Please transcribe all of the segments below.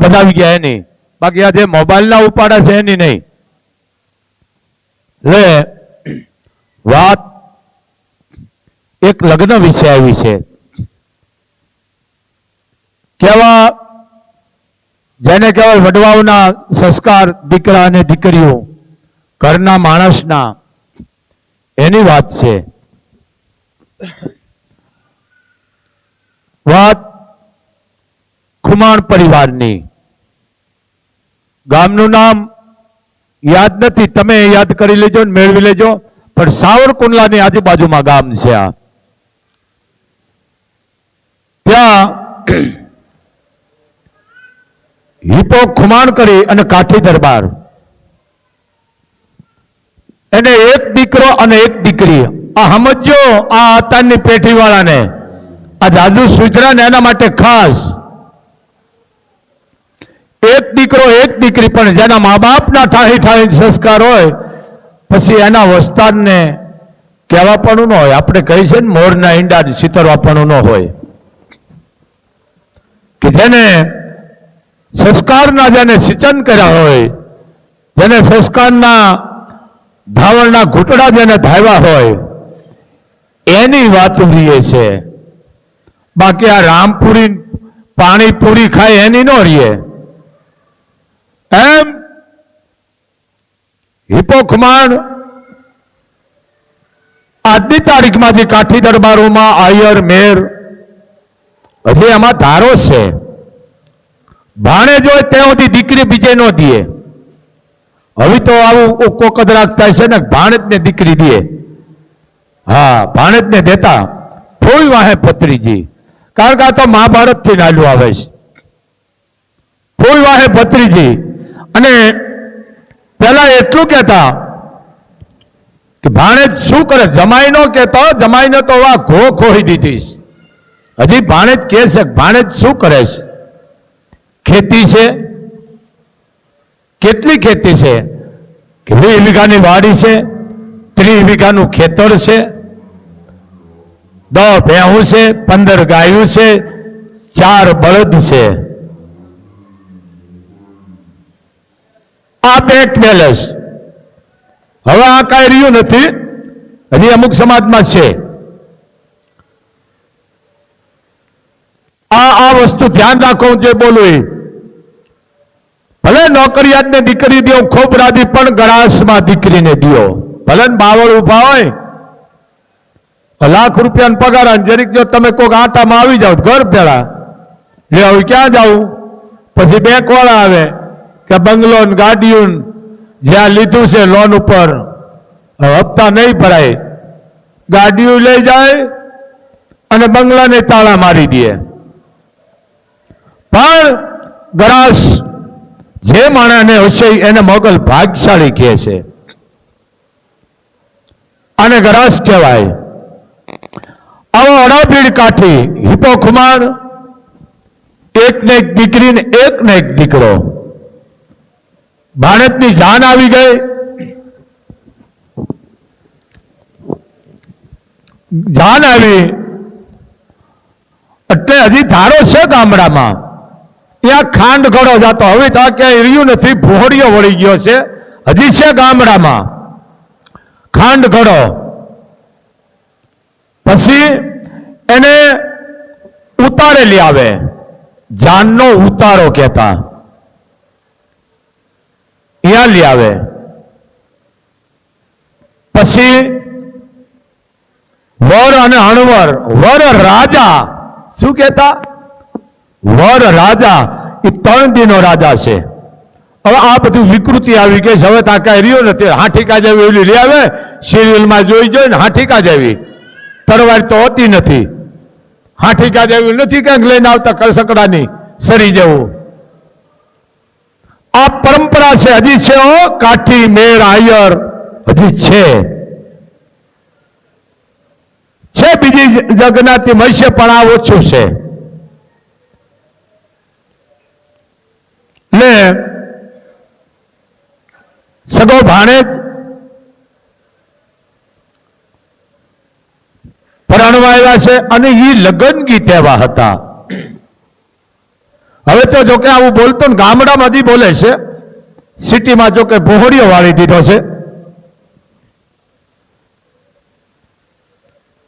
બધાવી ગયા એની. બાકી આ જે મોબાઈલના ઉપાડા છે એની નહીં. એટલે વાત એક લગ્ન વિશે આવી છે. કેવા, જેને કહેવાય વડવાઓના સંસ્કાર દીકરા અને દીકરીઓ, ઘરના માણસના, એની વાત છે. વાત ખુમાણ પરિવારની. ગામનું નામ યાદ નથી. તમે યાદ કરી લેજો ને મેળવી લેજો. પણ સાવરકુંડલાની આજુબાજુમાં ગામ છે આ. ત્યાં હિપો ખુમાણ કરી અને કાઠી દરબાર. એને એક દીકરો અને એક દીકરી. આ સમજો આ અત્યારની પેઢીવાળાને. આ જાદુ સુધરા ને એના માટે ખાસ. એક દીકરો એક દીકરી, પણ જેના મા બાપના ઠાહી ઠાહી સંસ્કાર હોય, પછી એના વસ્તારને કહેવાપણું ન હોય. આપણે કહી છે ને, મોરના ઈંડા સિતરવાપણું ન હોય. કે જેને સંસ્કારના જેને સિંચન કર્યા હોય, જેને સંસ્કારના ધાવણના ઘૂંટડા જેને ધાવ્યા હોય, એની વાત રીએ છે. બાકી આ રામપુરી પાણીપુરી ખાય એની ન રહીએ. એમ? હિપોખમાણ, આજની તારીખમાં જે કાઠી દરબારોમાં આયર મેર. હજી એમાં ધારો છે. ભાણે જોય ત્યાં સુધી દીકરી બીજે ન દે હવે તો આવું કોકદ થાય છે ને ભાણેજને દીકરી દે હા ભાણેજને દેતા. ફોઈ વાહે ભત્રીજી. કારણ કે આ તો મહાભારતથી નાલું આવે છે. ફોઈ વાહે ભત્રીજી. અને પેલા એટલું કહેતા કે ભાણેજ શું કરે? જમાઈ નો કહેતો, જમાઈને તો આ ઘો ખોઈ દીધી હજી ભાણેજ કહે છે ભાણેજ શું કરે છે? ખેતી છે? કેટલી ખેતી છે? કે વીસ વીઘાની વાડી છે? ત્રીસ વીઘાનું ખેતર છે? દસ ભેહું છે? પંદર ગાયું છે? ચાર બળદ છે? આ બેંક બેલેન્સ હવે આ કાંઈ રહ્યું નથી. હજી અમુક સમાજમાં છે. આ આ વસ્તુ ધ્યાન રાખો જે બોલું એ. ભલે નોકરિયાતને દીકરી દો, ખૂબ રાજી, પણ ગરાસમાં દીકરીને દો. ભલે બાવળ ઊભા હોય લાખ રૂપિયાનો પગાર જરીક જો તમે કોઈક આટામાં આવી જાઓ, ઘર ભેળા. લે હવે ક્યાં જાવું પછી બેંક વાળા આવે. કે બંગલો ને જ્યાં લીધું છે લોન ઉપર. હપ્તા નહીં ભરાય. ગાડીઓ લઈ જાય અને બંગલાને તાળા મારી દે. પણ ગ્રાસ જે માણસને હશે એને મોગલ ભાગશાળી કહે છે. આને ગ્રાસ કહેવાય. આવો અડાભીડ કાઠી હિપો ખુમાણ એક ને એક દીકરી ને એક એક દીકરો. ભાણેજની જાન આવી ગઈ. જાન આવી. એટલે હજી ધારો છે ગામડામાં. ત્યાં ખાંડ ઘડો જતો. હવે તો ક્યાંય રહ્યું નથી. ભોળિયો વળી ગયો છે. હજી છે ગામડામાં. ખાંડ ઘડો. પછી એને ઉતારેલી આવે. જાનનો ઉતારો કહેતા. અહીંયા લઈ આવે. પછી વર અને અણવર વર રાજા. શું કહેતા? વર રાજા. એ ત્રણ દિનો રાજા છે. હવે આ બધું વિકૃતિ આવી ગઈ હવે તા કઈ રહ્યો નથી. હાઠીકા જેવી ઓલી લઈ આવે સિરિયલમાં જોઈ જોઈને હાઠીકા જેવી. તરવાર તો હોતી નથી. હાઠીકા જેવી નથી, ક્યાંક લઈને આવતા કળસકડાની સરી જેવું. આ પરંપરા છે, હજી છે ઓ કાઠી મેર આયર, હજી છે. છે બીજી જગનાથી મળશે પણ આ ઓછું છે. ને સગો ભાણેજ પરણવા આવ્યા છે અને એ લગ્ન ગીત એવા હતા. હવે તો જોકે આવું બોલતો ને ગામડામાં હજી બોલે છે, સિટીમાં જોકે ભોહડીઓ વાળી દીધો છે.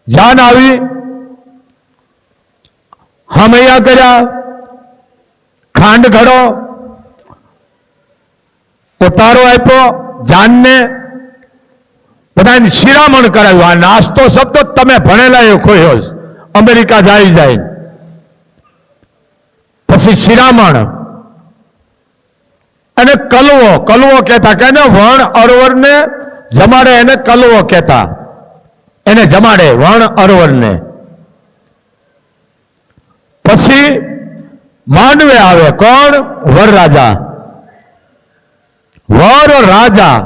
જાન આવી, હમૈયા કર્યા, ખાંડ ઘડો, ઉતારો આપ્યો, જાનને બધાને શિરામણ કરાવ્યું. આ નાસ્તો શબ્દ તમે ભણેલા એ ખોયો. અમેરિકા જાય જાય પછી શિરામણ. અને કલવો કલવો કહેતા કે વણ અરવરને જમાડે, એને કલવો કહેતા. એને જમાડે વણ અરવરને. પછી માંડવે આવે કોણ? વરરાજા વર રાજા.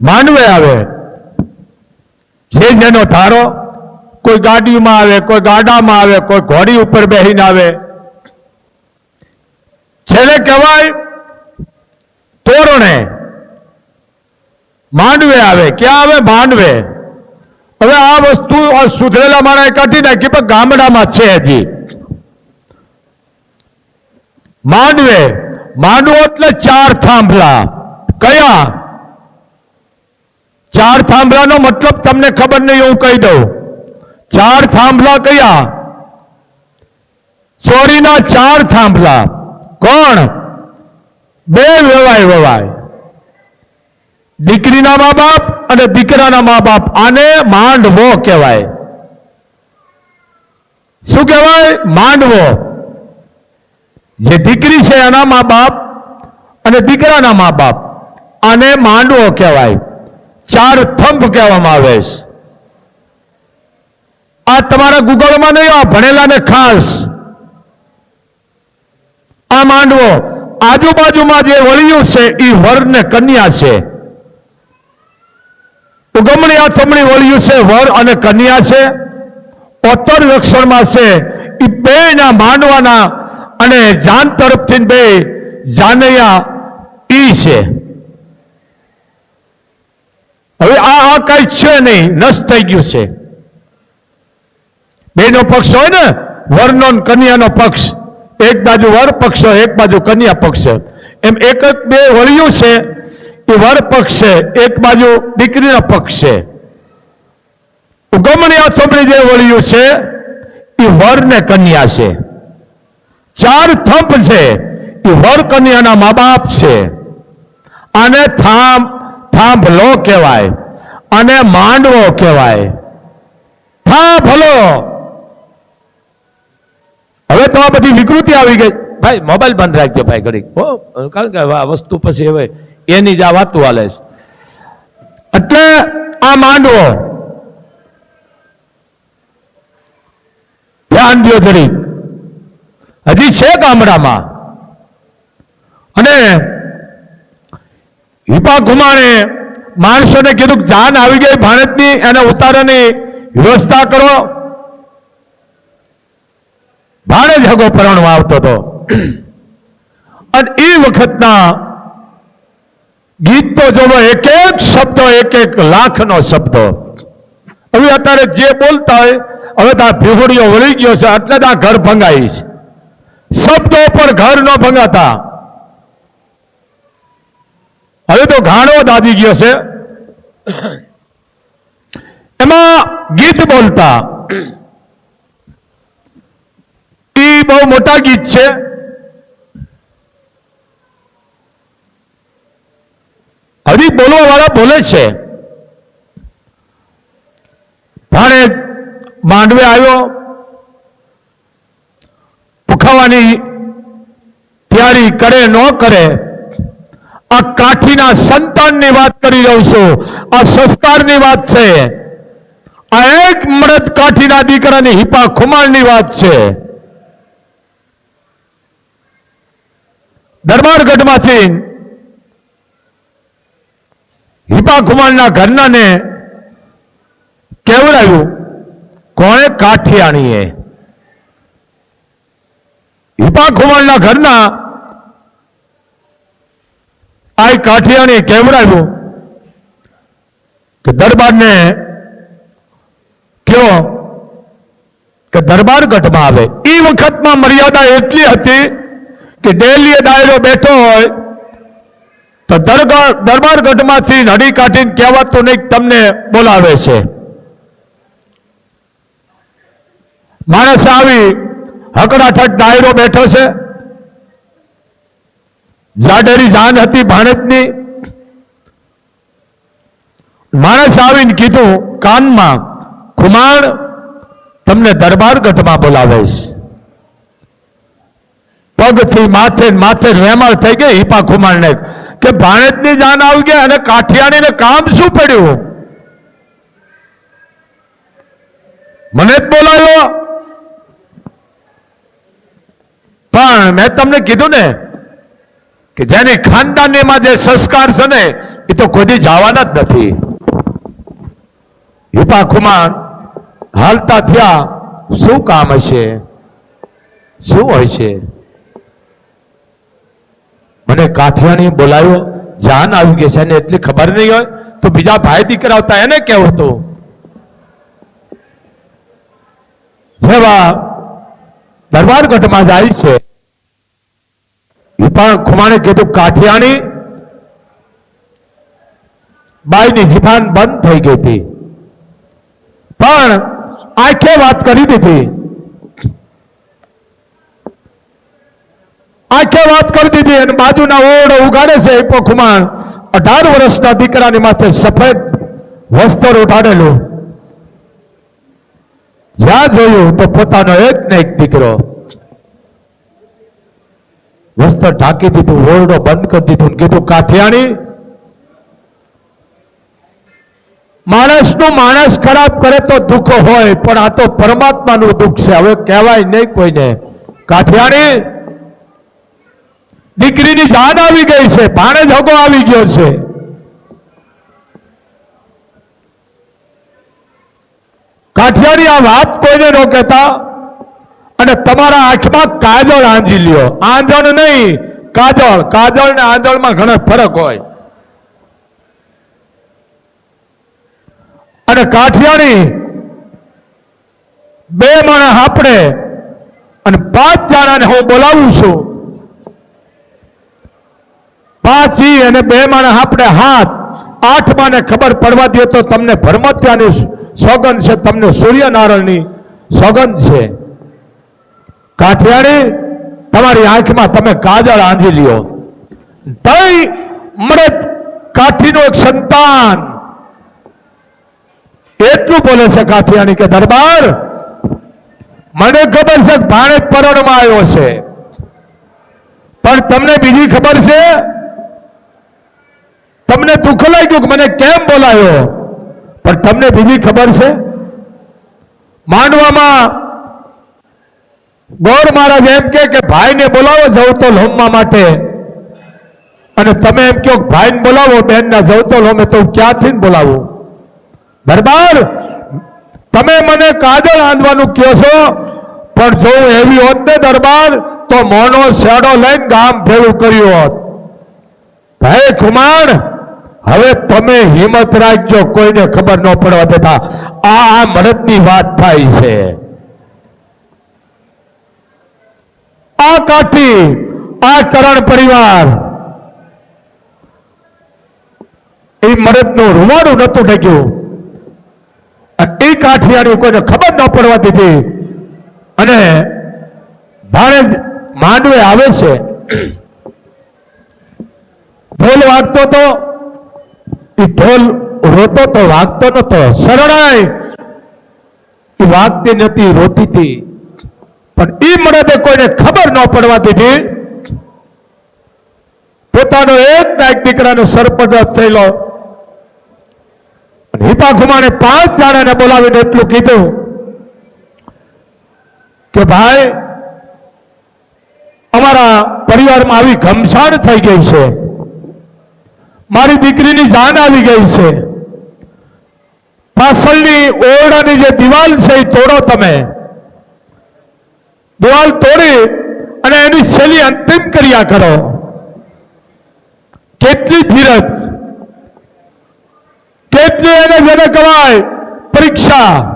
માંડવે આવે. જે જેનો ધારો કોઈ ગાડીમાં આવે, કોઈ ગાડામાં આવે, કોઈ ઘોડી ઉપર બેસીને આવે. છેલ્લે કહેવાય, તોરણે માંડવે આવે. ક્યાં આવે? માંડવે. હવે આ વસ્તુ સુધરેલા માણસે કાઢી નાખી, પણ ગામડામાં છે હજી. માંડવે. માંડવો એટલે ચાર થાંભલા. કયા? ચાર થાંભલાનો મતલબ તમને ખબર નહીં, હું કહી દઉં. ચાર થાંભલા કયા? ચોરીના ચાર થાંભલા. કોણ? બે વેવાય વેવાય. દીકરીના મા બાપ અને દીકરાના મા બાપ આને માંડવો કહેવાય. શું કહેવાય? માંડવો. જે દીકરી છે એના મા બાપ અને દીકરાના મા બાપ આને માંડવો કહેવાય. ચાર થંભ કહેવામાં આવે છે. આ તમારા ગૂગલમાં નહીં આ ભણેલાને ખાસ. આ માંડવો, આજુબાજુમાં જે વળિયું છે એ વર ને કન્યા છે. ઉગમણી આથમણી વળિયું છે, વર અને કન્યા છે. ઓતર રક્ષણમાં છે એ બેના માંડવાના અને જાન તરફથી બે જાનૈયા ઈ છે. હવે આ આ કઈ છે નહીં, નષ્ટ થઈ ગયું છે. બેનો પક્ષ હોય ને, વરનો કન્યાનો પક્ષ. એક બાજુ વર પક્ષ હોય, એક બાજુ કન્યા પક્ષ છે એમ એક જ બે વળિયું છે, એ વર પક્ષ છે, એક બાજુ દીકરીનો પક્ષ છે. ઉગમણી અથમણી જે વળિયું છે, એ વર ને કન્યા છે. ચાર થંભ છે, એ વર કન્યાના મા બાપ છે. આને થાંભ થાંભલો કહેવાય. અને માંડવો કહેવાય. થાંભલો હવે તો આ બધી વિકૃતિ આવી ગઈ. ભાઈ મોબાઈલ બંધ રાખજો ભાઈ ઘડીક. હો કારણ કે આ વસ્તુ પછી હવે એની જ આ વાતું હાલે છે. એટલે આ માંડવો. ધ્યાન દો ઘડી હજી છે ગામડામાં. અને હિપા કુમારે માણસોને કીધું જાન આવી ગઈ ભારતની એને ઉતારવાની વ્યવસ્થા કરો. ભાડે જગો પરણવા આવતો હતો. અને એ વખતના ગીત તો જોવો એક એક શબ્દ એક એક લાખનો શબ્દ. હવે અત્યારે જે બોલતા હોય હવે તો આ ભીહોડીઓ વળી ગયો છે એટલે આ ઘર ભંગાઈ છે. શબ્દો પર ઘર ન ભંગાતા. હવે તો ઘાણો દાદી ગયો છે. એમાં ગીત બોલતા. એ બહુ મોટા ગીત છે. હજી બોલવા વાળા બોલે છે. ભાણે માંડવે આવ્યો. પુખાવાની તૈયારી કરે ન કરે. આ કાઠીના સંતાનની વાત કરી રહ્યો છું. આ સંસ્કારની વાત છે. આ એક મરદ કાઠીના દીકરાની હિપા ખુમાણની વાત છે. દરબારગઢમાંથી હિપા ઘરનાને કેવડાવ્યું? કોણે કાઠિયાણીએ? હિપા ઘરના આ કાઠિયાણી કેવડાવ્યું કે દરબારને કયો કે દરબાર ગઢમાં આવે. એ વખતમાં મર્યાદા એટલી હતી કે ડેલી ડાયરો બેઠો હોય, તો દરબારગઢમાંથી દરબાર ગઢમાંથી નડી કાઢીને કહેવાતું નહીં તમને બોલાવે છે. માણસ આવી, હકડાઠક ડાયરો બેઠો છે. જાડેરી જાન હતી ભાણેજની. માણસ આવીને કીધું, કાનમાં કુમાર તમને દરબાર ગઢમાં બોલાવીશ. પગથી માથે માથે વેમાળ થઈ ગઈ હિપા ખુમાણને. કે ભાણેજની જાન આવી ગયા અને કાઠિયાણીને કામ શું પડ્યું? મને જ બોલાવ્યો પણ મેં તમને કીધું ને કે જેની ખાનદાનીમાં જે સંસ્કાર છે ને, એ તો કોઈ જવાના જ નથી. હિપા ખુમાણ હાલતા થયા શું કામ હશે? શું હોય છે? મને કાઠિયાણી બોલાવ્યો જાન આવી ગઈ છે, એને એટલી ખબર નહીં હોય, તો બીજા ભાઈ દીકરા હતા એને કેવું હતું. જેવા દરબારગઢમાં જાય છે. હિપા ખુમાણે કીધું કાઠિયાણી બાઈની જીફાન બંધ થઈ ગઈ હતી. પણ આંખે વાત કરી દીધી. આંખે વાત કરી દીધી અને બાજુના ઓરડો ઉગાડે છે હિપો ખુમાણ. અઢાર વર્ષના દીકરાની માથે સફેદ વસ્ત્ર ઉઠાડેલું. જ્યાં જોયું તો પોતાનો એક ને એક દીકરો વસ્ત્ર ઢાંકી દીધું, ઓરડો બંધ કરી દીધું કીધું, કાઠિયાણી, માણસનું માણસ ખરાબ કરે તો દુઃખ હોય, પણ આ તો પરમાત્માનું દુઃખ છે. હવે કહેવાય નહીં કોઈને. કાઠિયાણી દીકરીની જાન આવી ગઈ છે, ભાણે જગો આવી ગયો છે. કાઠિયાની આ વાત કોઈને ન કહેતા અને તમારા આંખમાં કાજળ આંજી લ્યો. આંજણ નહીં, કાજળ. કાજળ ને આંજળમાં ઘણો ફરક હોય. અને કાઠિયાણી બે માણસ આપણે અને પાંચ જણાને હું બોલાવું છું. ઈ અને બે માણસ આપણે હાથ આઠ માને ખબર પડવા દે તો તમને ભરમત્યાની સોગંદ છે, તમને સૂર્યનારાયણની સોગંદ છે. કાઠિયાણી તમારી આંખમાં તમે કાજળ આંજી લ્યો. તઈ મૃત કાઠીનું એક સંતાન. એટલું બોલે છે કાઠિયાણી કે, દરબાર, મને ખબર છે ભાણે પરણમાં આવ્યો છે. પણ તમને બીજી ખબર છે? તમને દુઃખ લાગ્યું કે મને કેમ બોલાયો? પણ તમને બીજી ખબર છે? માંડવામાં ગોર મહારાજ એમ કે ભાઈને બોલાવો જવતોલ હોમવા માટે. અને તમે એમ કહો ભાઈને બોલાવો, બેનના જવતો હોમે તો ક્યાંથી બોલાવો? દરબાર, તમે મને કાજળ આંધવાનું કહો છો, પણ જો એવી હોત ને દરબાર, તો મોનો શેડો લઈને ગામ ભેળું કર્યું હોત. ભાઈ ખુમાણ હવે તમે હિંમત રાખજો, કોઈને ખબર ન પડવા દેતા. આ આ મરદની વાત થાય છે. આ કાઠી, આ ચરણ પરિવાર. એ મરદનું રૂવાડું નતું ઢક્યું એ કાઠિયાની કોઈને ખબર ન પડવા દીધી. અને ભાણે માંડવે આવે છે. ભૂલ વાગતો તો એ ઢોલ રોતો તો વાગતો નતો, શરણાઈ. એ વાગતી નથી રોતી હતી પણ એ મળે કોઈને ખબર ન પડવા દીધી. પોતાનો એક ના એક દીકરાને સરપંચ થયેલો. હિપા ખુમાણે પાંચ જણાને બોલાવીને એટલું કીધું કે ભાઈ, અમારા પરિવારમાં આવી ઘમસાણ થઈ ગઈ છે. મારી દીકરીની જાન આવી ગઈ છે. પાછળની ઓરડાની જે દિવાલ છે એ તોડો તમે. દિવાલ તોડી અને એની છેલ્લી અંતિમ ક્રિયા કરો. કેટલી ધીરજ. કેટલી એને જેને કહેવાય? પરીક્ષા.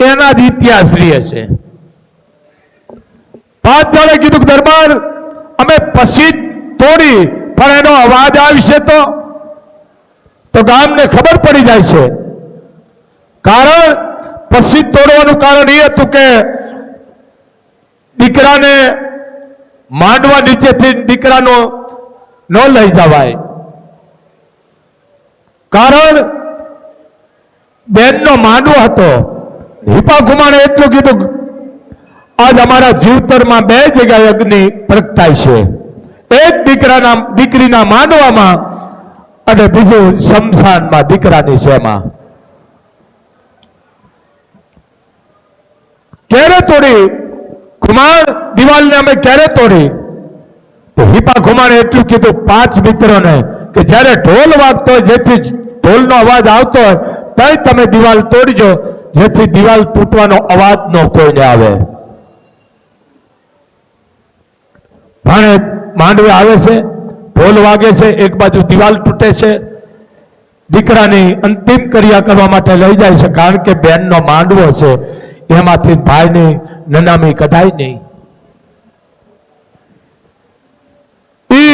એના જ ઇતિહાસ છે. પાંચ જણે કીધું દરબાર, અમે પછી તોડી પણ એનો અવાજ આવશે તો? તો ગામને ખબર પડી જાય છે. કારણ પછી તોડવાનું કારણ એ હતું કે દીકરાને માંડવા નીચેથી દીકરાનો ન લઈ જવાય. કારણ બેનનો માંડવો હતો. હિપા કુમારે એટલું કીધું, આજ અમારા જીવતરમાં બે જગ્યાએ અગ્નિ પ્રગટાય છે. એક દીકરાના દીકરીના માંડવામાં અને બીજું શમશાનમાં દીકરાની શેમાં ક્યારે તોડી? કુમાર દિવાલને અમે ક્યારે તોડી? હિપા કુમારે એટલું કીધું, પાંચ મિત્રોને કે જ્યારે ઢોલ વાગતો હોય, જેથી ઢોલનો અવાજ આવતો હોય, તોય તમે દિવાલ તોડજો, જેથી દિવાલ તૂટવાનો અવાજ ન કોઈને આવે. ભાણે માંડવે આવે છે, ઢોલ વાગે છે, એક બાજુ દિવાલ તૂટે છે. દીકરાની અંતિમ ક્રિયા કરવા માટે લઈ જાય છે, કારણ કે બેનનો માંડવો છે, એમાંથી ભાઈની નનામી કઢાય નહીં. એ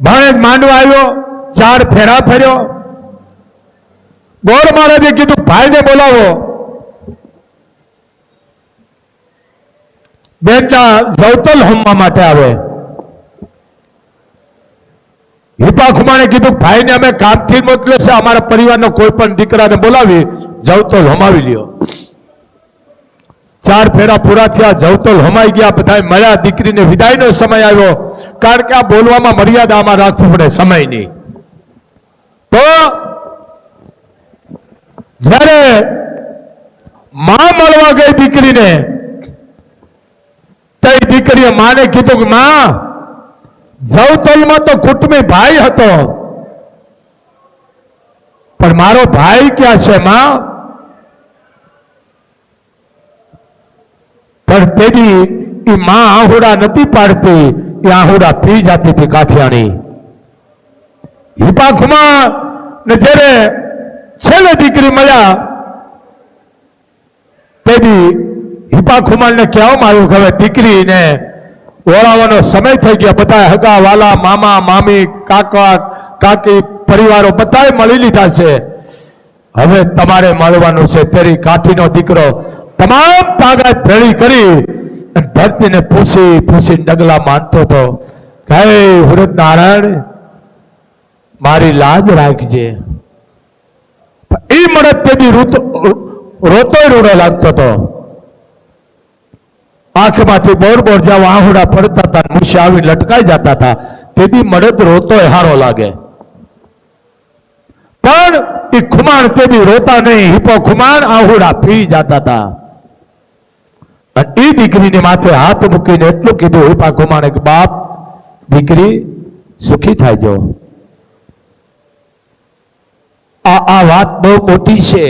ભાણે માંડવો આવ્યો, ચાર ફેરા ફર્યો. ગોર મહારાજે કીધું, ભાઈને બોલાવો. બેનના જવતલ હોમવા માટે આવે. હિપા ખુમાણે કીધું, ભાઈને અમે કામથી મોકલે છે અમારા પરિવારનો કોઈ પણ દીકરાને બોલાવી જવતલ હોમાવી લ્યો. ચાર ફેરા પૂરા થયા જવતલ હોમાઈ ગયા બધા મળ્યા, દીકરીને વિદાયનો સમય આવ્યો. કારણ કે આ બોલવામાં મર્યાદા આમાં રાખવું પડે, સમયની. તો જ્યારે મા મળવા ગઈ દીકરીને દીકરીએ માને કીધું કે, માં, જવતલમાં તો કુટુંબી ભાઈ હતો. પણ મારો ભાઈ ક્યાં છે, માં? પણ તેની એ માં આહુડા નથી પાડતી એ આહુડા પી જાતી હતી કાઠિયાણી. હિપા ખુમા ને જ્યારે છેલ્લે દીકરી મળ્યા. તેથી હિપા ખુમાલને કહેવામાં આવ્યું કે હવે દીકરીને ઓળાવવાનો સમય થઈ ગયો. બધા હગા, વાલા, મામા, મામી, કાકા, કાકી, પરિવારો બધાએ મળી લીધા છે. હવે તમારે મળવાનું છે. તેરી કાઠીનો દીકરો તમામ તાકાત ભેળી કરી અને ધરતીને પૂછી પૂછી ડગલા માનતો હતો. હે હુરત નારાયણ, મારી લાજ રાખજે. એ મળત તે બી રોતો રૂડો લાગતો હતો. આંખમાંથી બોર બોર જ્યાં આહુડા પડતા હતા મૂછે આવી લટકાઈ જતા હતા, તે બી મળદ રોતો હારો લાગે. પણ એ ખુમાણ તે બી રોતા નહીં હિપો ખુમાણ આહુડા પી જતા હતા. એ દીકરીને માથે હાથ મૂકીને એટલું કીધું હિપા ખુમાણે કે બાપ, દીકરી સુખી થાય જો. આ આ વાત બહુ મોટી છે,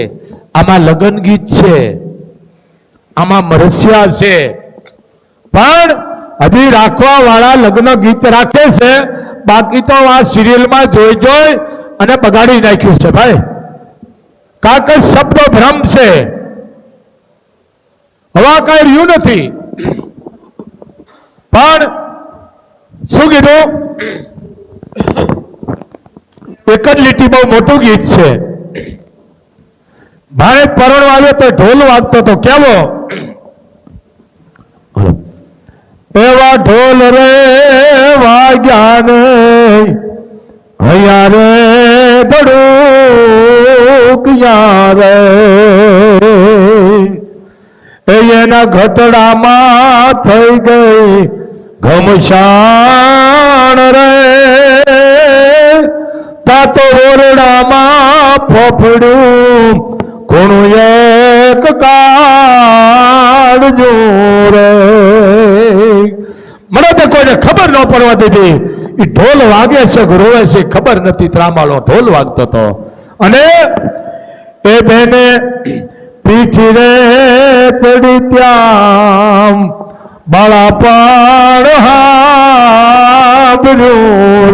આમાં લગ્ન ગીત છે, આમાં મરસિયા છે પણ હજી રાખવા વાળા લગ્ન ગીત રાખે છે, બાકી તો આ સિરિયલમાં જોઈ જોઈ અને બગાડી નાખ્યું છે ભાઈ. કાંક જ શબ્દો ભ્રમ છે. હવા કઈ રહ્યું નથી. પણ શું કીધું? એક જ લીટી બહુ મોટું ગીત છે. ભાઈ પરણવા આવ્યો તો ઢોલ વાગતો તો કેવો? એવા ઢોલ રે વાગ્યા ને હૈયા રે ધડુકયા રે. એના ઘટડામાં થઈ ગઈ ઘમશાણ રે. તા તો ઓરડામાં ફોફડ્યું કોણું એક કાળજો રે. મને તો કોઈને ખબર ન પડવા દીધી. એ ઢોલ વાગે છે રોવે છે ખબર નથી ત્રામાલો ઢોલ વાગતો હતો અને એ બેને પીઠી રે ચડી ત્યાં બાળા પાડ હા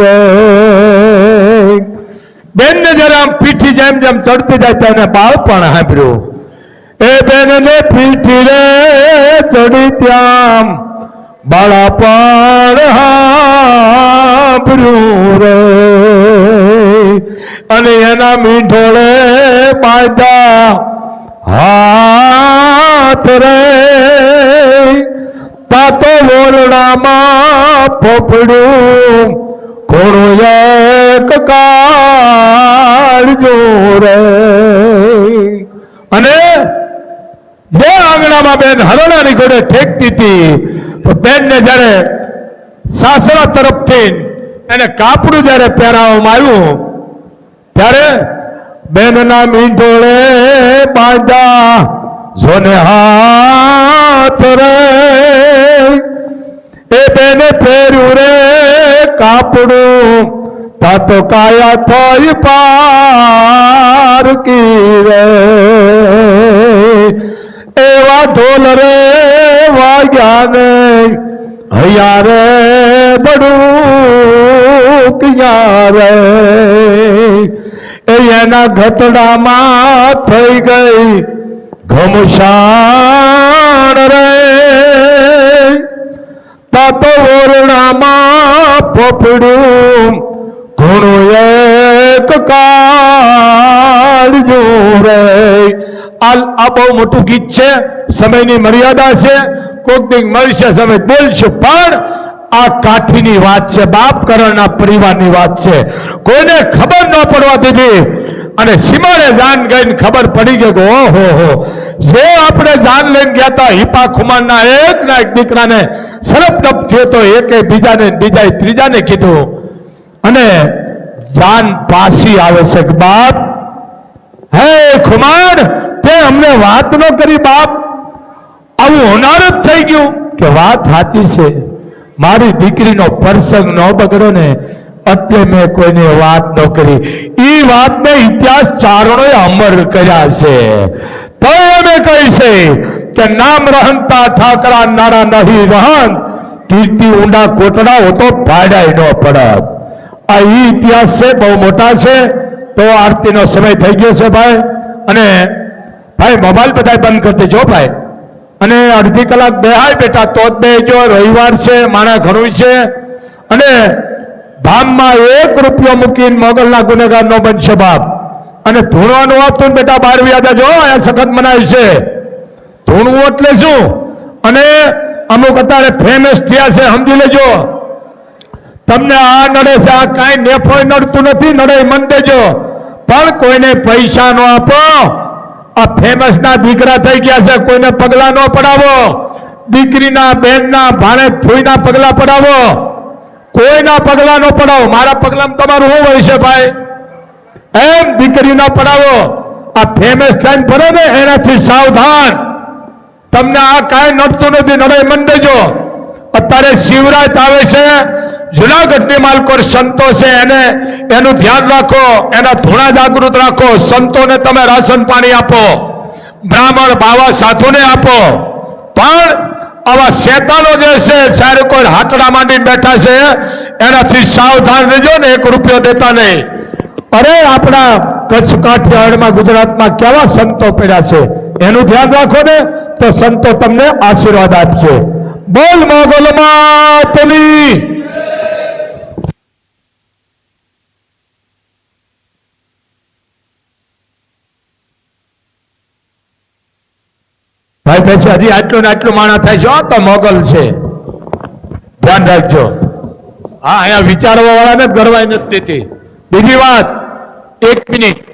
રે. બેનને જરા જેમ જેમ ચડતી જાય તેને બાળપણ સાંભળ્યું. એ બેનને પીઠી રે ચડી ત્યાં બાળા પણ હાંભળ્યું રે. અને એના મીઠોળે બાંધા હાથ રે. તાતો વોરડામાં પોપડ્યું કોણું એક કાળજો રે અને જે આંગણામાં બેન હરણાની ઘોડે ઠેકતી હતી બેનને જ્યારે સાસરા તરફથી એને કાપડું જ્યારે પહેરાવવામાં આવ્યું, ત્યારે બેનના મીંઢોળે બાંધા જોને હાથ રે. એ બેને પહેર્યું રે કાપડું. તા તો કાયા થઈ પારકી રે એવા ઢોલ રે વાગ્યા ને હૈયા રે બડું કિયા રે. એના ઘટડામાં થઈ ગઈ ઘમશાણ રે. તાતો ઓરણામાં પોપડું ઘણું એક કાળજો રે આ બહુ મોટું ગીત છે. સમયની મર્યાદા છે. કોક દિન મળશે સમય બોલશું પણ આ કાઠીની વાત છે બાપ કરણના પરિવારની વાત છે. કોઈને ખબર ન પડવા દીધી અને સીમાડે જાન ગઈને ખબર પડી ગઈ કે ઓહો હો. જે આપણે જાન લઈને ગયા હતા હિપા ખુમાનના એક ના એક દીકરાને સરપ ડપ થયો તો એકે બીજાને બીજાએ ત્રીજાને કીધું. અને જાન પાછી આવે છે બાપ, હે ખુમાર તે અમને વાત ન કરી બાપ. આવું હોનાર જ થઈ ગયું કે વાત સાચી છે. મારી દીકરીનો પ્રસંગ ન બગડો ને એટલે મેં કોઈને વાત ન કરી. એ વાતને ઇતિહાસ ચારણો અમર કર્યા છે. તો અમે કહી છે કે નામ રહનતા ઠાકરા નાણા નહીં રહન કીર્તિ ઊંડા કોટડા હો તો ભાડાય ન પડત. આ એ ઇતિહાસ છે, બહુ મોટા છે, તો આરતીનો સમય થઈ ગયો છે ભાઈ. અને ભાઈ, મોબાઈલ બધા બંધ કરી દેજો ભાઈ. અને અડધી કલાક બેહાય બેટા તો જ બેજો રવિવાર છે, માણા ઘણું છે. અને ભામમાં એક રૂપિયો મૂકીને મોગલના ગુનેગાર નો બનશે બાપ. અને ધૂણવાનું આપતું બેટા બાર વ્યાજા જો, અહીંયા સખત મનાય છે. ધૂણવું એટલે શું? અને અમુક અત્યારે ફેમસ થયા છે, સમજી લેજો. તમને આ નડે છે, આ કાંઈ નેફોય નડતું નથી, નડે મન દેજો. પણ કોઈને પૈસા નો આપો. આ ફેમસ ના દીકરા થઈ ગયા છે, કોઈને પગલા ન પડાવો. દીકરીના બેનના ભાણે ફૂઈના પગલા પડાવો. કોઈના પગલા ન પડાવો. મારા પગલામાં તમારું શું હોય છે ભાઈ? એમ દીકરીના પડાવો. આ ફેમસ થઈને ફરો ને, એનાથી સાવધાન. તમને આ કાંઈ નડતું નથી. નડે મન દેજો. અત્યારે શિવરાત આવે છે. જુનાગઢની માલકોર સંતો છે, એને એનું ધ્યાન રાખો, એના ધૂણા જાગૃત રાખો, સંતોને તમે રાશન પાણી આપો, બ્રાહ્મણ, બાવા, સાધુને આપો. પણ આવા શેતાનો જે છે સારે કોઈ હાટડા માંડીને બેઠા છે, એનાથી સાવધાન રહેજો ને એક રૂપિયો દેતા નહીં. અરે, આપણા કચ્છ કાઠિયાવાડમાં, ગુજરાતમાં કેવા સંતો પડ્યા છે? એનું ધ્યાન રાખો ને, તો સંતો તમને આશીર્વાદ આપશે. બોલ મોગલ માતની. ભાઈ પછી હજી આટલું ને આટલું માણા થાય છે તો મોગલ છે. ધ્યાન રાખજો. હા, અહીંયા વિચારવા વાળાને ગરવાઈ નથી તેથી બીજી વાત, એક મિનિટ.